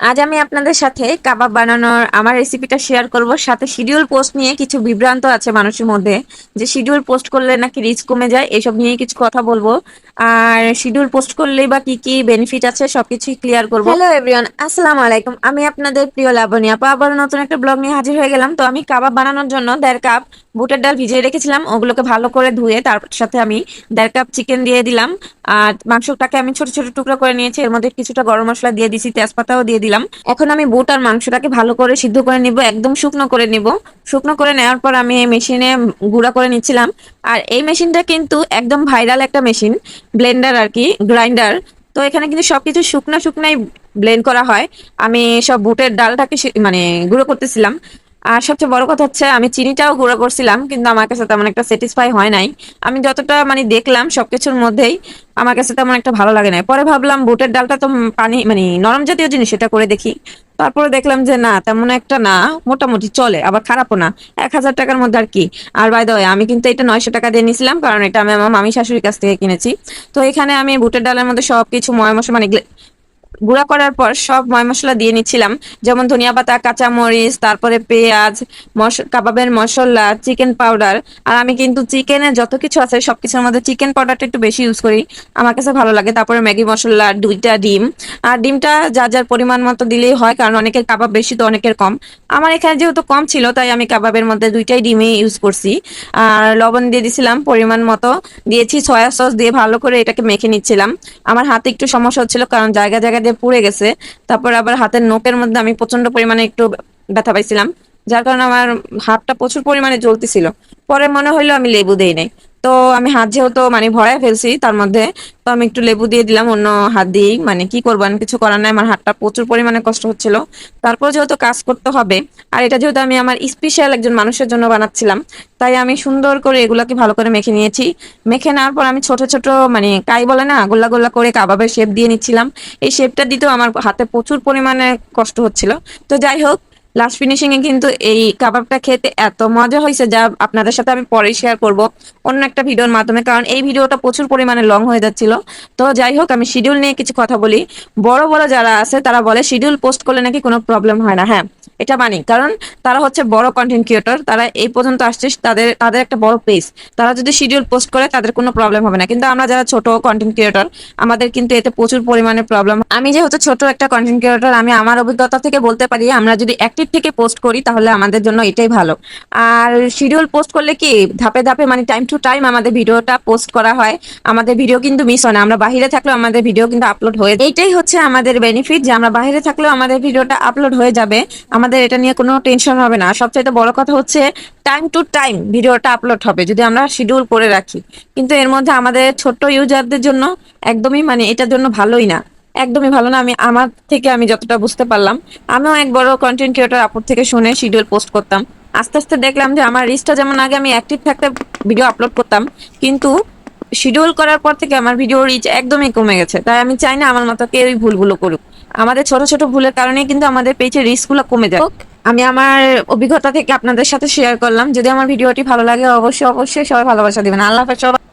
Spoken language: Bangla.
আজ আমি আপনাদের সাথে কাবাব বানানোর আমার রেসিপিটা শেয়ার করব, সাথে শিডিউল পোস্ট নিয়ে কিছু বিভ্রান্ত আছে মানুষের মধ্যে, যে শিডিউল পোস্ট করলে নাকি রিচ কমে যায়, এসব নিয়ে কিছু কথা বলব। আর শিডিউল পোস্ট করলেই বা কি কি বেনিফিট আছে সবকিছু ক্লিয়ার করব। হ্যালো এভরিওয়ান আসসালামু আলাইকুম। আমি আপনাদের প্রিয় লাবণী আপা আবার নতুন একটা ব্লগ নিয়ে হাজির হয়ে গেলাম। তো আমি কাবাব বানানোর জন্য দেড় কাপ বুটের ডাল ভিজিয়ে রেখেছিলাম, ওগুলোকে ভালো করে ধুয়ে তার সাথে আমি দেড় কাপ চিকেন দিয়ে দিলাম। আর মাংসটাকে আমি ছোট ছোট টুকরো করে নিয়েছি, এর মধ্যে কিছুটা গরম মশলা দিয়ে দিছি, তেজপাতাও দিয়ে দিলাম। এখন আমি বুট আর মাংসটাকে ভালো করে সিদ্ধ করে নিব, একদম শুকনো করে নিব। শুকনো করে নেওয়ার পর আমি এই মেশিনে গুঁড়া করে নিচ্ছিলাম। আর এই মেশিনটা কিন্তু একদম ভাইরাল একটা মেশিন, ব্লেন্ডার আর কি, গ্রাইন্ডার। তো এখানে কিন্তু সবকিছু শুকনো শুকনাই ব্লেন্ড করা হয়। আমি সব বুটের ডালটাকে মানে গুঁড়ো করতেছিলাম। আর সবচেয়ে বড় কথা হচ্ছে, আমি চিনিটাও গুঁড়ো করছিলাম, কিন্তু আমার কাছে তেমন একটা স্যাটিসফাই হয় নাই। আমি যতটা মানে দেখলাম সবকিছুর মধ্যেই, আমার কাছে তেমন একটা ভালো লাগে না পরে ভাবলাম বুটের ডালটা তো পানি মানে নরম জাতীয় জিনিস, সেটা করে দেখি। তারপরে দেখলাম যে না, তেমন একটা না, মোটামুটি চলে, আবার খারাপও না। এক হাজার টাকার মধ্যে আর কি। আর বাই দ্য আমি কিন্তু এটা নয়শো টাকা দিয়ে নিয়েছিলাম কারণ এটা আমি আমার মামি শাশুড়ির কাছ থেকে কিনেছি। তো এখানে আমি বুটের ডালের মধ্যে সবকিছু ময় মশলা মানে গুঁড়া করার পর সব ময় মশলা দিয়ে নিচ্ছিলাম। যেমন ধনিয়া পাতা, কাঁচামরিচ, তারপরে পেঁয়াজ কাবাবের মশলা, চিকেন পাউডার। আর আমি কিন্তু চিকেনের যত কিছু আছে, সবকিছুর মধ্যে চিকেন পাউডারটা একটু বেশি ইউজ করি। আমার কাছে ভালো লাগে। তারপরে ম্যাগি মশলা, দুইটা ডিম। আর ডিমটা যা, যার পরিমাণ মতো দিলেই হয়, কারণ অনেকের কাবাব বেশি, তো অনেকের কম। আমার এখানে যেহেতু কম ছিল, তাই আমি কাবাবের মধ্যে দুইটাই ডিমই ইউজ করছি। আর লবণ দিয়ে দিছিলাম পরিমাণ মতো। দিয়েছি, সয়া সস দিয়ে ভালো করে এটাকে মেখে নিচ্ছিলাম। আমার হাতে একটু সমস্যা হচ্ছিল, কারণ জায়গা জায়গা দিয়ে পুড়ে গেছে। তারপর আবার হাতের নোকের মধ্যে আমি প্রচণ্ড পরিমাণে একটু ব্যথা পাইছিলাম। যার কারণে আমার হাতটা প্রচুর পরিমাণে জ্বলতেছিল। পরে মনে হইল আমি লেবু দেই নাই। তো আমি হাত যেহেতু মানে ভরায় ফেলছি, তার মধ্যে তো আমি একটু লেবু দিয়ে দিলাম, অন্য হাত দিয়েই। মানে কি করব, আমি কিছু করার নাই, আমার হাতটা প্রচুর পরিমাণে কষ্ট হচ্ছিল। তারপর যেহেতু কাজ করতে হবে, আর এটা যেহেতু আমি আমার স্পেশাল একজন মানুষের জন্য বানাচ্ছিলাম, তাই আমি সুন্দর করে এগুলাকে ভালো করে মেখে নিয়েছি। মেখে নেওয়ার পর আমি ছোট ছোট মানে কাই বলে না, গোল্লা গোল্লা করে কাবাবের শেপ দিয়ে নিচ্ছিলাম। এই শেপটা দিতেও আমার হাতে প্রচুর পরিমাণে কষ্ট হচ্ছিল। তো যাই হোক লাস্ট ফিনিশিং এ কিন্তু এই কাবাবটা খেতে এত মজা হয়েছে যা আপনাদের সাথে আমি পরে শেয়ার করব অন্য একটা ভিডিওর মাধ্যমে, কারণ এই ভিডিওটা প্রচুর পরিমাণে লং হয়ে যাচ্ছিল। তো যাই হোক, আমি শিডিউল নিয়ে কিছু কথা বলি। বড় বড় যারা আছে, তারা বলে শিডিউল পোস্ট করলে নাকি কোনো প্রবলেম হয় না হ্যাঁ। এটা মানি। কারণ তারা হচ্ছে বড় কন্টেন্ট ক্রিয়েটর তারা এই পর্যন্ত আসছে, তাদের তাদের একটা বড় পেজ তারা যদি শিডিউল পোস্ট করে, তাদের কোনো প্রবলেম হবে না। কিন্তু আমরা যারা ছোট কন্টেন্ট ক্রিয়েটর আমাদের কিন্তু এতে প্রচুর পরিমাণে প্রবলেম আমি যেহেতু ছোট একটা কন্টেন্ট ক্রিয়েটর আমি আমার অভিজ্ঞতা থেকে বলতে পারি, আমরা যদি অ্যাক্টিভ থেকে পোস্ট করি, তাহলে আমাদের জন্য এটাই ভালো। আর শিডিউল পোস্ট করলে কি, ধাপে ধাপে মানে টাইম টু টাইম আমাদের ভিডিওটা পোস্ট করা হয়। আমাদের ভিডিও কিন্তু মিস হয় না। আমরা বাহিরে থাকলেও আমাদের ভিডিও কিন্তু আপলোড হয়ে এইটাই হচ্ছে আমাদের বেনিফিট যে আমরা বাহিরে থাকলেও আমাদের ভিডিওটা আপলোড হয়ে যাবে। আমাদের এটা নিয়ে কোনো টেনশন হবে না। সবচাইতে বড় কথা হচ্ছে টাইম টু টাইম ভিডিওটা আপলোড হবে, যদি আমরা শিডিউল করে রাখি। কিন্তু এর মধ্যে আমাদের ছোট্ট ইউজারদের জন্য একদমই মানে এটার জন্য ভালোই না। একদমই ভালো না। আমি, আমার থেকে আমি যতটা বুঝতে পারলাম, আমিও এক বড় কন্টেন্ট ক্রিয়েটর আপুর থেকে শুনে শিডিউল পোস্ট করতাম। আস্তে আস্তে দেখলাম যে আমার রিচটা যেমন আগে আমি অ্যাক্টিভ থাকতে ভিডিও আপলোড করতাম, কিন্তু শিডিউল করার পর থেকে আমার ভিডিও রিচ একদমই কমে গেছে। তাই আমি চাই না আমার মতো কেউ এই ভুলগুলো করুক। আমাদের ছোট ছোট ভুলের কারণে কিন্তু আমাদের পেজের রিস্কগুলো কমে যায়। আমি আমার অভিজ্ঞতা থেকে আপনাদের সাথে শেয়ার করলাম। যদি আমার ভিডিওটি ভালো লাগে, অবশ্যই অবশ্যই সবাই ভালোবাসা দিবেন। আল্লাহ সবাই